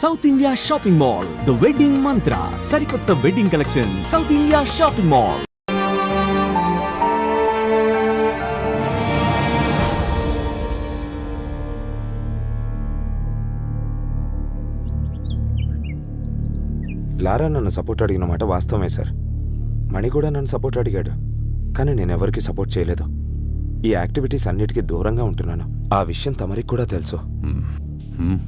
South India shopping mall the wedding mantra సరికొత్త wedding collection south India shopping mall Lara నన్ను support అడిగిన మాట వాస్తవమే సార్. మణి కూడా నన్ను సపోర్ట్ అడిగాడు. కానీ నేను ఎవరికి సపోర్ట్ చేయలేదు. ఈ యాక్టివిటీస్ అన్నిటికీ దూరంగా ఉంటున్నాను. ఆ విషయం తమరికి కూడా తెలుసు.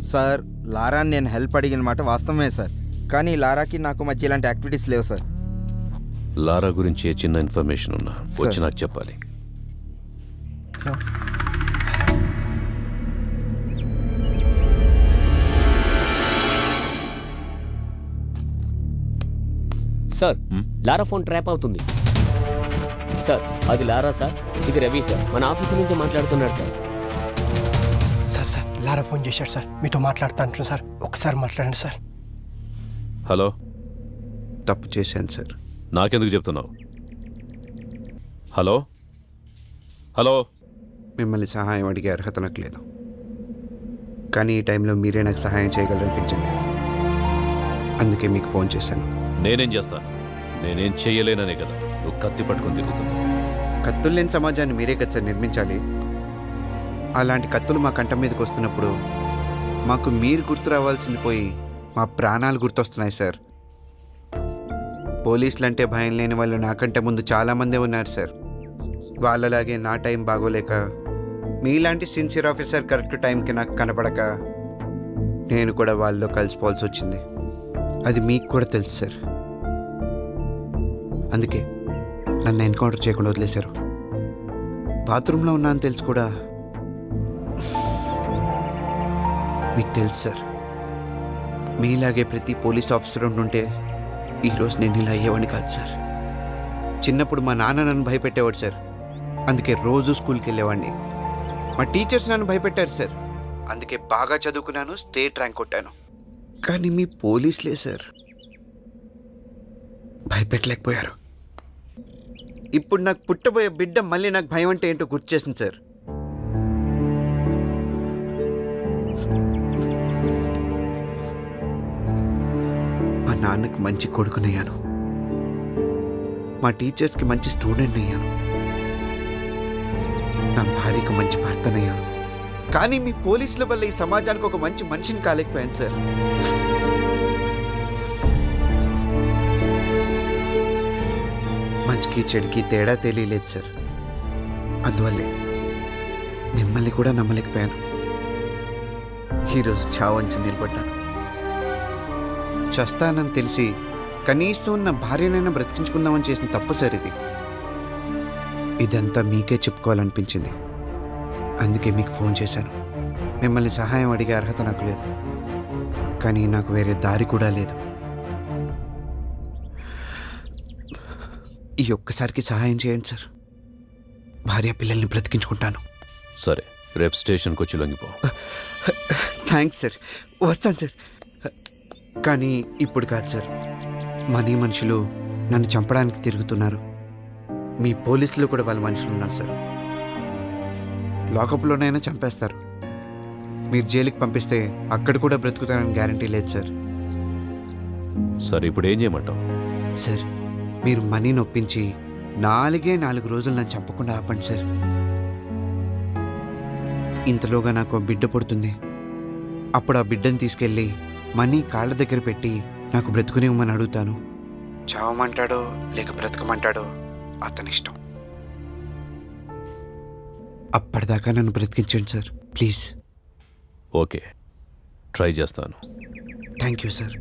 సార్ లారా నేను హెల్ప్ అడిగిన మాట వాస్తవమే సార్. కానీ లారాకి నాకు మధ్య ఇలాంటి యాక్టివిటీస్ లేవు సార్. లారా గురించి ఏ చిన్న ఇన్ఫర్మేషన్ ఉన్నా వచ్చి నాకు చెప్పాలి. సార్ లారా ఫోన్ ట్రాప్ అవుతుంది. సార్ అది లారా సార్ ఇది రవి సార్. మన ఆఫీస్ నుంచి మాట్లాడుతున్నాడు సార్. లారా ఫోన్ చేశాడు సార్. మీతో మాట్లాడుతాను సార్. ఒకసారి మాట్లాడండి సార్. హలో? తప్పు చేశాను సార్. నాకెందుకు చెప్తున్నావు? హలో? హలో? మిమ్మల్ని సహాయం అడిగే అర్హత నాకు లేదు. కానీ ఈ టైంలో మీరే నాకు సహాయం చేయగలరనిపించింది. అందుకే మీకు ఫోన్ చేశాను. నేనేం చేస్తాను నేనేం చెయ్యలేననే కదా. నువ్వు కత్తి పట్టుకొని తిరుగుతున్నావు. కత్తులు లేని సమాజాన్ని మీరే కదా సార్ నిర్మించాలి. అలాంటి కత్తులు మా కంఠం మీదకి వస్తున్నప్పుడు మాకు మీరు గుర్తు రావాల్సింది పోయి మా ప్రాణాలు గుర్తొస్తున్నాయి సార్. పోలీసులు అంటే భయం లేని వాళ్ళు నాకంటే ముందు చాలామందే ఉన్నారు సార్. వాళ్ళలాగే నా టైం బాగోలేక మీలాంటి సిన్సియర్ ఆఫీసర్ కరెక్ట్ టైంకి నాకు కనపడక నేను కూడా వాళ్ళలో కలిసిపోవాల్సి వచ్చింది. అది మీకు కూడా తెలుసు సార్. అందుకే నన్ను ఎన్కౌంటర్ చేయకుండా వదిలేశారు. బాత్రూంలో ఉన్నా అని తెలుసు కూడా మీకు తెలుసు సార్. మీలాగే ప్రతి పోలీస్ ఆఫీసర్ ఉండుంటే ఈరోజు నేను ఇలా అయ్యేవాడిని కాదు సార్. చిన్నప్పుడు మా నాన్న నన్ను భయపెట్టేవాడు సార్. అందుకే రోజు స్కూల్కి వెళ్ళేవాడిని. మా టీచర్స్ నన్ను భయపెట్టారు సార్. అందుకే బాగా చదువుకున్నాను స్టేట్ ర్యాంక్ కొట్టాను. కానీ మీ పోలీసులే సార్. భయపెట్టలేకపోయారు. ఇప్పుడు నాకు పుట్టబోయే బిడ్డ మళ్ళీ నాకు భయం అంటే ఏంటో గుర్తు చేసింది సార్. నాన్నకి మంచి కొడుకునయ్యాను. మా టీచర్స్కి మంచి స్టూడెంట్ అయ్యాను నా భార్యకు మంచి భర్తనయ్యాను. కానీ మీ పోలీసుల వల్ల ఈ సమాజానికి ఒక మంచి మనిషిని కాలేకపోయాను సార్. మంచికి చెడుకి తేడా తెలియలేదు సార్. అందువల్లే మిమ్మల్ని కూడా నమ్మలేకపోయాను. ఈరోజు చావంచి నిలబడ్డాను. చస్తానని తెలిసి కనీసం నా భార్యనైనా బ్రతికించుకుందామని చేసిన తప్పు సార్ ఇది. ఇదంతా మీకే చెప్పుకోవాలనిపించింది. అందుకే మీకు ఫోన్ చేశాను. మిమ్మల్ని సహాయం అడిగే అర్హత నాకు లేదు. కానీ నాకు వేరే దారి కూడా లేదు. ఈ ఒక్కసారికి సహాయం చేయండి సార్. భార్య పిల్లల్ని బ్రతికించుకుంటాను. సరే రేపు స్టేషన్కి వచ్చి లొంగిపో. Thanks sir. వస్తాను సార్. కానీ ఇప్పుడు కాదు సార్. మనీ మనుషులు నన్ను చంపడానికి తిరుగుతున్నారు. మీ పోలీసులు కూడా వాళ్ళ మనుషులు ఉన్నారు సార్. లాకప్లోనైనా చంపేస్తారు. మీరు జైలుకి పంపిస్తే అక్కడ కూడా బ్రతుకుతానని గ్యారంటీ లేదు సార్. సరే ఇప్పుడు ఏం చేయమంటావు? సార్ మీరు మనీని ఒప్పించి నాలుగే నాలుగు రోజులు నన్ను చంపకుండా ఆపండి సార్. ఇంతలోగా నాకు బిడ్డ పుడుతుంది. అప్పుడు ఆ బిడ్డను తీసుకెళ్ళి మనీ కాళ్ళ దగ్గర పెట్టి నాకు బ్రతుకునివ్వమని అడుగుతాను. చావమంటాడో లేక బ్రతకమంటాడో అతని ఇష్టం అప్పటిదాకా నన్ను బ్రతికించండి సార్ ప్లీజ్. ఓకే ట్రై చేస్తాను. Thank you sir.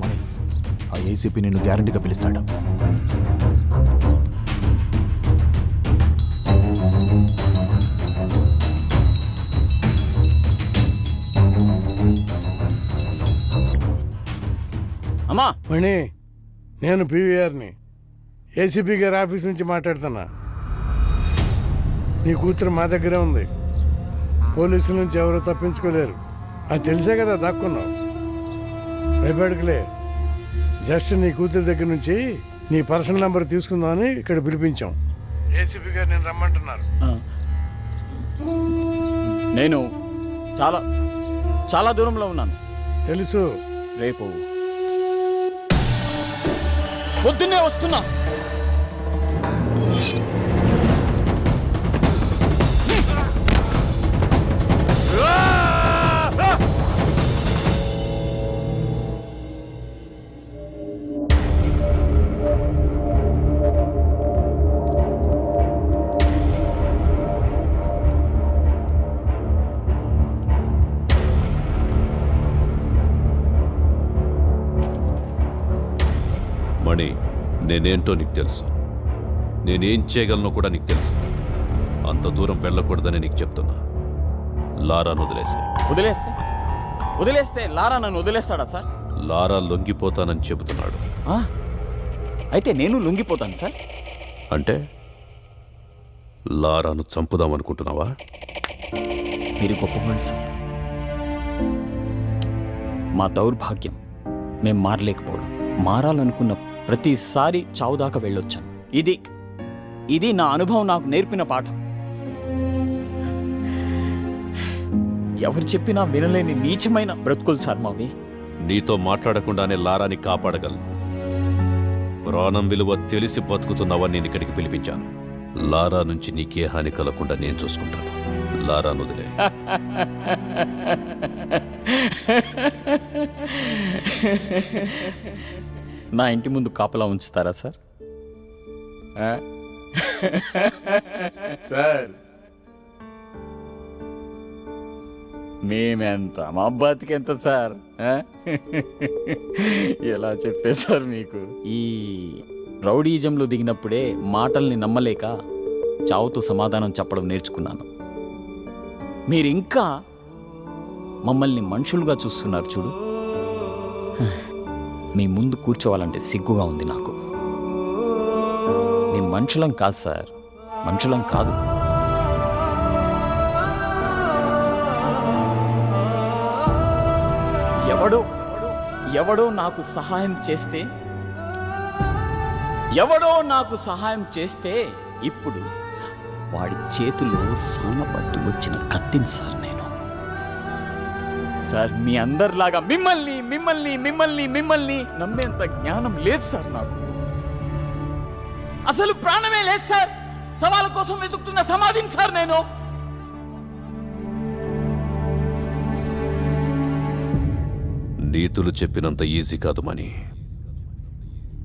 మణి ఆ ఏసీపీ నిన్ను గ్యారంటీగా పిలుస్తాడు. మణి నేను పీవీఆర్ని. ఏసీపీ గారి ఆఫీస్ నుంచి మాట్లాడుతున్నా. నీ కూతురు మా దగ్గరే ఉంది. పోలీసుల నుంచి ఎవరు తప్పించుకోలేరు. అది తెలిసే కదా దాక్కున్నావు. భయపడకలే. జస్ట్ నీ కూతురు దగ్గర నుంచి నీ పర్సనల్ నెంబర్ తీసుకుందామని ఇక్కడ పిలిపించాం. ఏసీపీ గారు నేను రమ్మంటున్నారు. నేను చాలా చాలా దూరంలో ఉన్నాను. తెలుసు. రేపు పొద్దున్నే వస్తున్నా. నేనేంటో నీకు తెలుసు. నేనేం చేయగలనో కూడా నీకు తెలుసు. అంత దూరం వెళ్ళకూడదని నీకు చెప్తున్నా. లారాను వదిలేసి. వదిలేస్తే? వదిలేస్తే లారా నన్ను వదిలేస్తాడా సార్? లారా లొంగిపోతానని చెబుతున్నాడు. ఆ? అయితే నేను లొంగిపోతాను సార్? అంటే? లారాను చంపుదామనుకుంటున్నావా? మీరు గొప్పవాళ్ళు సార్. మా దౌర్భాగ్యం. మేం మారలేకపోవడం. మారాలనుకున్న ప్రతిసారి చావు దాకా వెళ్ళొచ్చాను. ఇది ఇది నా అనుభవం నాకు నేర్పిన పాఠం. ఎవరు చెప్పినా వినలేని నీచమైన బ్రతుకులు సార్ మావి. నీతో మాట్లాడకుండానే లారాని కాపాడగలను. ప్రాణం విలువ తెలిసి బతుకుతున్నావని నేను ఇక్కడికి పిలిపించాను. లారా నుంచి నీకే హాని కలగకుండా నేను చూసుకుంటాను. లారాను వదిలే నా ఇంటి ముందు కాపలా ఉంచుతారా సార్? సార్. మేమెంత? మా బతికెంత సార్? ఆ? ఎలా చెప్పేశారు మీకు? ఈ రౌడీజంలో దిగినప్పుడే మాటల్ని నమ్మలేక చావుతో సమాధానం చెప్పడం నేర్చుకున్నాను. మీరు ఇంకా మమ్మల్ని మనుషులుగా చూస్తున్నారు చూడు. మీ ముందు కూర్చోవాలంటే సిగ్గుగా ఉంది నాకు. మేము మనుషులం కాదు సార్. మనుషులం కాదు. ఎవడో ఎవడో నాకు సహాయం చేస్తే ఎవడో నాకు సహాయం చేస్తే ఇప్పుడు వాడి చేతిలో సానపట్టు వచ్చిన కత్తిని సార్. సార్ మీ అందరిలాగా మిమ్మల్ని మిమ్మల్ని మిమ్మల్ని మిమ్మల్ని నమ్మేంత జ్ఞానం లేదు సార్ నాకు. అసలు ప్రాణమే లేదు సార్. సవాల కోసం వెతుకుతున్న సమాధిని సార్ నేను. నీతులు చెప్పినంత ఈజీ కాదు మని.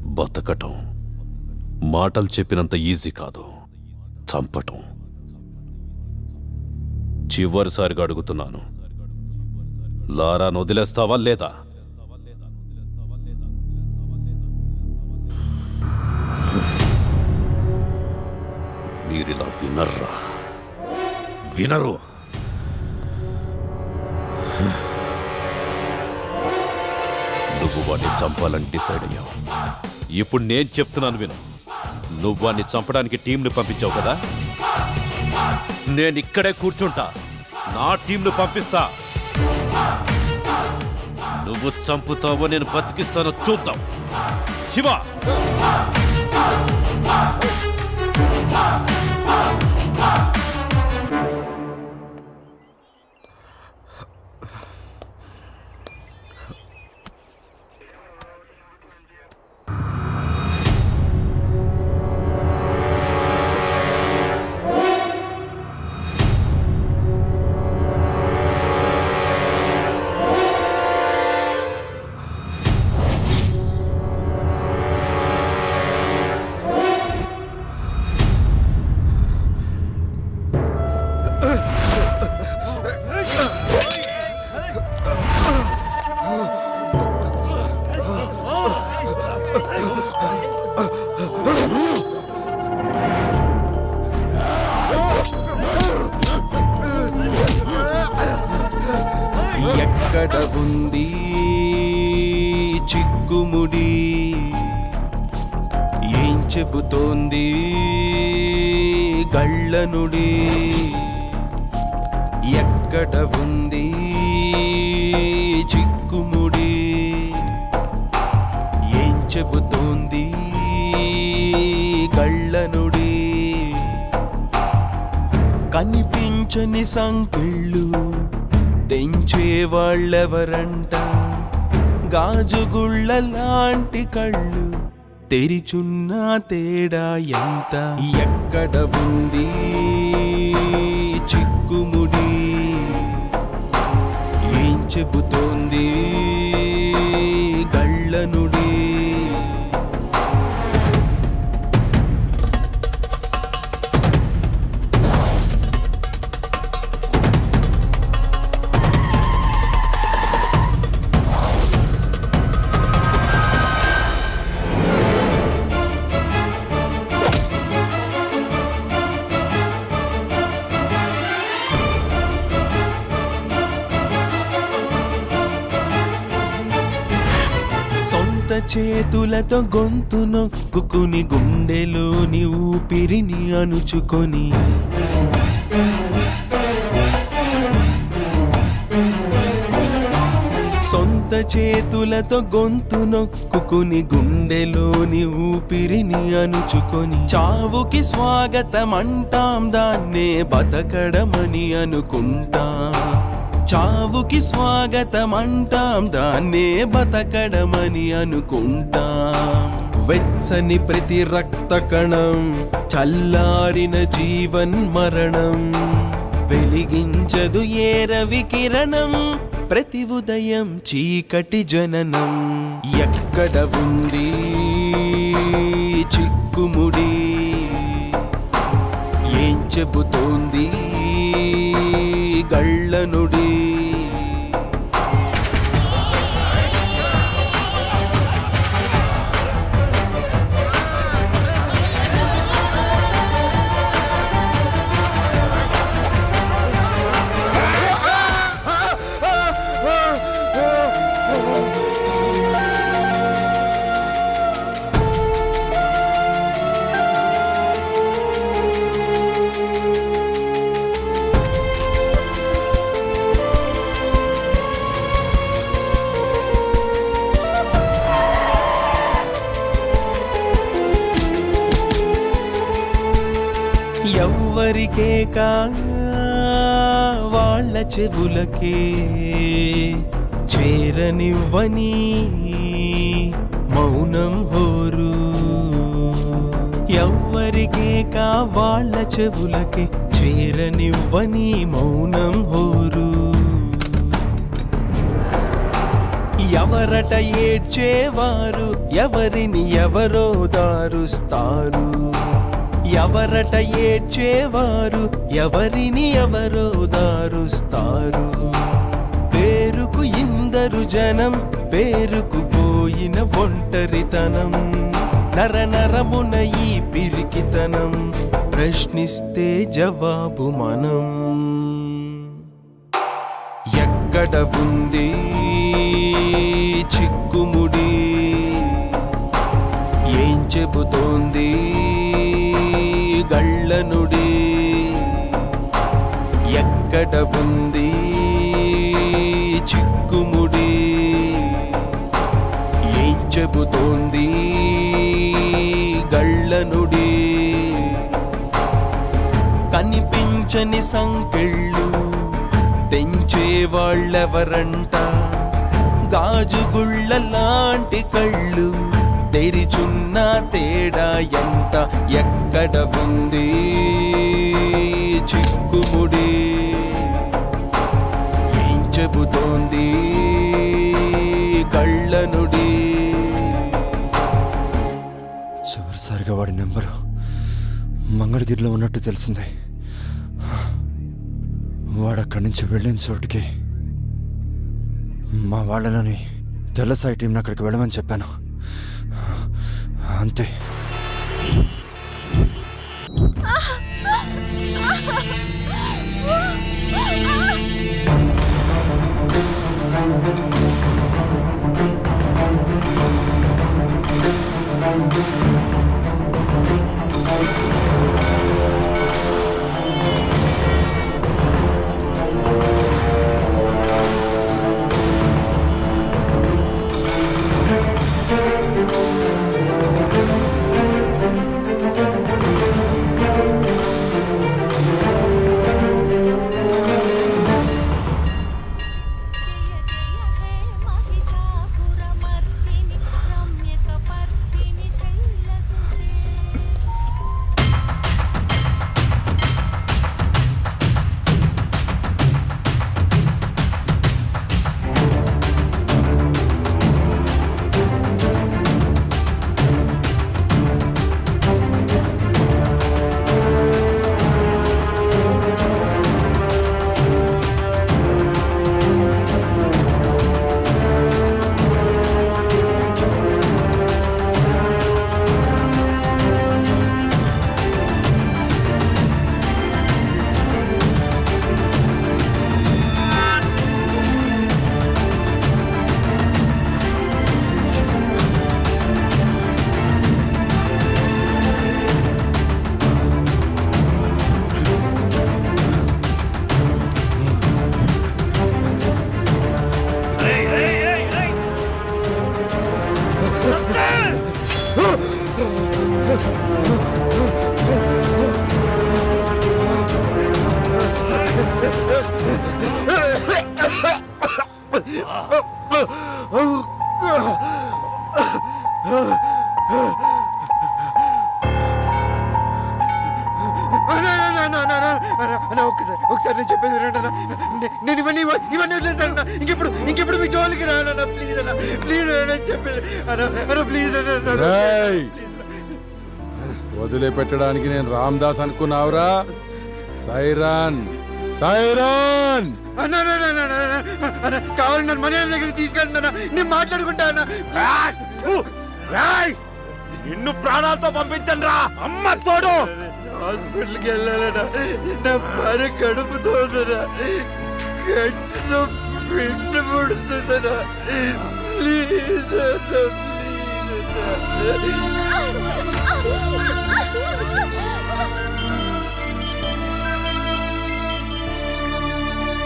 బతకటం మాటలు చెప్పినంత ఈజీ కాదు. చంపటం. చివరిసారిగా అడుగుతున్నాను లారాను వదిలేస్తావా లేదా? మీరిలా వినర్రా? వినరు. నువ్వు వాడిని చంపాలని డిసైడ్ అయ్యావు. ఇప్పుడు నేను చెప్తున్నాను విను. నువ్వు వాడిని చంపడానికి టీంని పంపించావు కదా? నేను ఇక్కడే కూర్చుంటా. నా టీంను పంపిస్తా. నువ్వు చంపుతావో నేను బతికిస్తానో చూద్దాం. శివ! ఎక్కడ కనిపించని సంకెళ్ళు తెంచే వాళ్ళెవరంట గాజుగుళ్ళ లాంటి కళ్ళు తెరిచున్న తేడా ఎంత? ఎక్కడ ఉంది చిక్కుముడి? ఏం చెబుతోంది? చేతులతో గొంతు నొక్కుకుని గుండెలోని ఊపిరిని అణుచుకొని. సొంత చేతులతో గొంతు నొక్కుకుని గుండెలోని ఊపిరిని అణుచుకొని. చావుకి స్వాగతం అంటాం దాన్నే బతకడమని అనుకుంటాం. చావుకి స్వాగతం అంటాం దాన్నే బతకడమని అనుకుంటాం. వెచ్చని ప్రతి రక్త కణం చల్లారిన జీవన్ మరణం. వెలిగించదు ఏ రవి కిరణం ప్రతి ఉదయం చీకటి జననం. ఎక్కడ ఉంది చిక్కుముడి ఏం చెబుతోంది గళ్ళనుడి ఎవ్వరికే కా వాళ్ళ చెవులకే చేరనివ్వని మౌనం హోరు. ఎవ్వరికే కా వాళ్ళ చేరనివ్వని మౌనం హోరు. ఎవరట ఏడ్చేవారు ఎవరిని ఎవరో దారుస్తారు. ఎవరట ఏడ్చేవారు ఎవరిని ఎవరో దారుస్తారు. ఇందరు జనం పేరుకు పోయిన ఒంటరితనం. నర నరమున ఈ పిరికితనం ప్రశ్నిస్తే జవాబు మనం. ఎక్కడ ఉంది చిక్కుముడి ఏం చెబుతోంది గళ్ళనుడి ఎక్కడ ఉంది చిక్కుముడి. ఏం చెబుతోంది గళ్ళనుడి? కనిపించని సంకెళ్ళు తెంచే వాళ్ళెవరంట? గాజుగుళ్ళ లాంటి కళ్ళు తెరిచున్న తేడా ఎంత? ఎక్కడ ఉంది చిక్కుముడి? నింపుతోంది కళ్ళనుడి. చివరిసారిగా వాడి నెంబరు మంగళగిరిలో ఉన్నట్టు తెలిసింది. వాడు అక్కడి నుంచి వెళ్ళిన చోటుకి మా వాళ్ళలోని తెల్లసాయి టీంని అక్కడికి వెళ్ళమని చెప్పాను. అంతే. Ah! Thank you. వదిలిపెట్టడానికి నేను రామ్దాస్ అనుకున్నావురా? సైరాన్! సైరాన్! అన్న అన్న, అన్న, అన్న, అన్న, అన్న, కావాలి నన్ను మనీ దగ్గరికి తీసుకెళ్ళండి అన్న. నేను మాట్లాడుకుంటా అన్న. నిన్ను ప్రాణాలతో పంపించండి రా! అమ్మ తోడు! హాస్పిటల్కి వెళ్ళాలన్నా నా భార్య కడుపుతోందనా పుడుతుందనా ప్లీజ్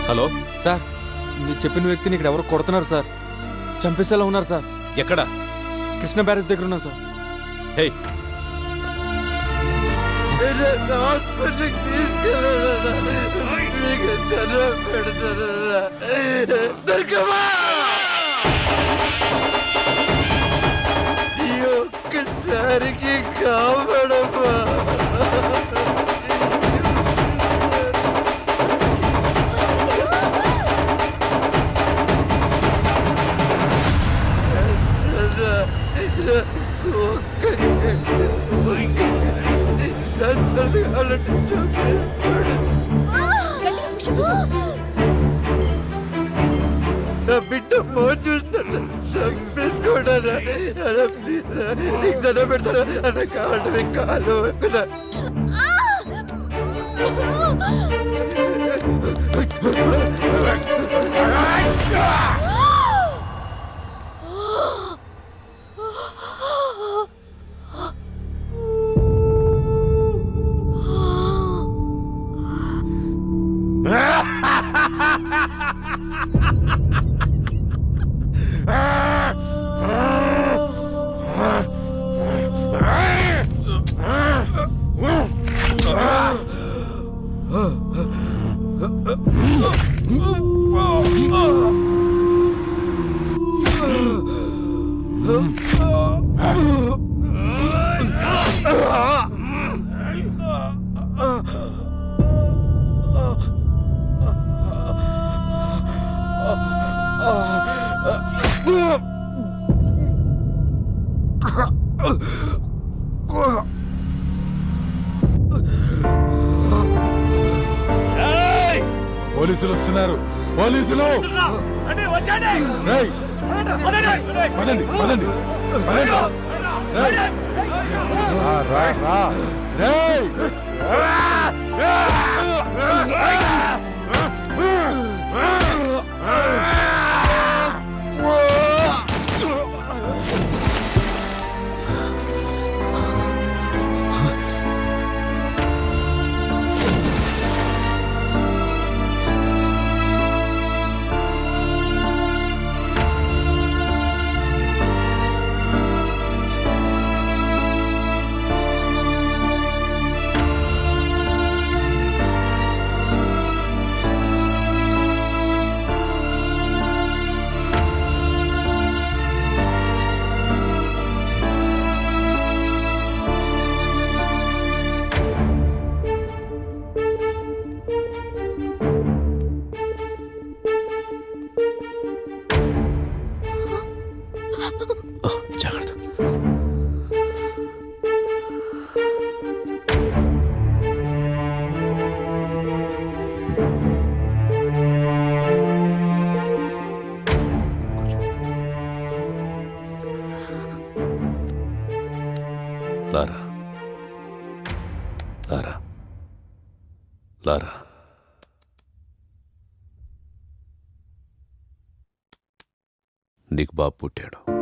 హలో సార్ మీరు చెప్పిన వ్యక్తిని ఇక్కడ ఎవరు కొడుతున్నారు సార్ చంపేసేలా ఉన్నారు సార్ ఎక్కడ కృష్ణ బ్యారేజ్ దగ్గర ఉన్నారు సార్ హే హాస్పిటల్కి మీకు దండం పెడతానన్నా దొరకమా ఈ ఒక్కసారికి Oh! పోలీసులు వస్తున్నారు. పోలీసులు! రేయ్! పదండి పదండి పదండి. లారా లారా లారా నీకు బాబు పుట్టాడు.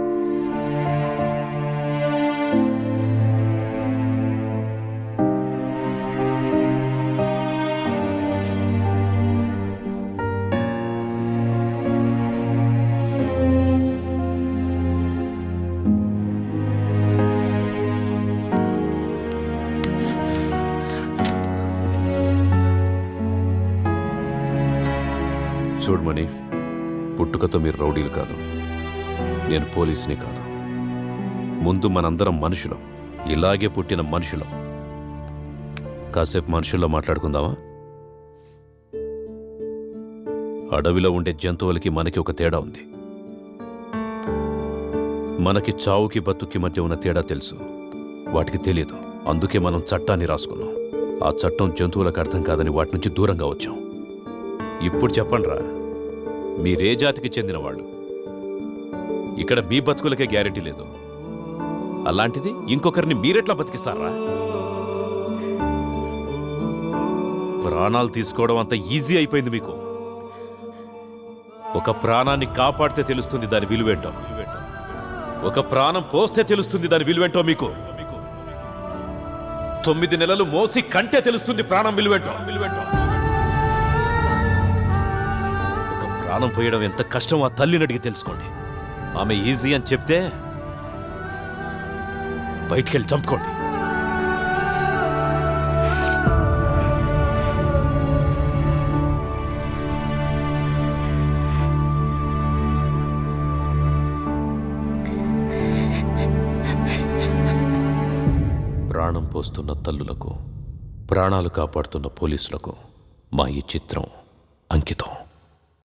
చూడమని పుట్టుకతో మీరు రౌడీలు కాదు. నేను పోలీసుని కాదు. ముందు మనందరం మనుషులం. ఇలాగే పుట్టిన మనుషులం. కాసేపు మనుషుల్లో మాట్లాడుకుందామా? అడవిలో ఉండే జంతువులకి మనకి ఒక తేడా ఉంది. మనకి చావుకి బతుక్కి మధ్య ఉన్న తేడా తెలుసు. వాటికి తెలియదు అందుకే మనం చట్టాన్ని రాసుకున్నాం. ఆ చట్టం జంతువులకు అర్థం కాదని వాటి నుంచి దూరంగా వచ్చాం. ఇప్పుడు చెప్పండ్రా. మీరే జాతికి చెందిన వాళ్ళు ఇక్కడ మీ బతుకులకే గ్యారెంటీ లేదు. అలాంటిది ఇంకొకరిని మీరెట్లా బతికిస్తారా? ప్రాణాలు తీసుకోవడం అంత ఈజీ అయిపోయింది మీకు. ఒక ప్రాణాన్ని కాపాడితే తెలుస్తుంది దాని విలువేంటో. ఒక ప్రాణం పోస్తే తెలుస్తుంది దాని విలువేంటో మీకు. తొమ్మిది నెలలు మోసి కంటే తెలుస్తుంది ప్రాణం విలువేంటో విలువేంటో. ప్రాణం పోయడం ఎంత కష్టం ఆ తల్లిని అడిగి తెలుసుకోండి. ఆమె ఈజీ అని చెప్తే బయటికెళ్ళి చంపుకోండి. ప్రాణం పోస్తున్న తల్లులకు ప్రాణాలు కాపాడుతున్న పోలీసులకు మా ఈ చిత్రం అంకితం.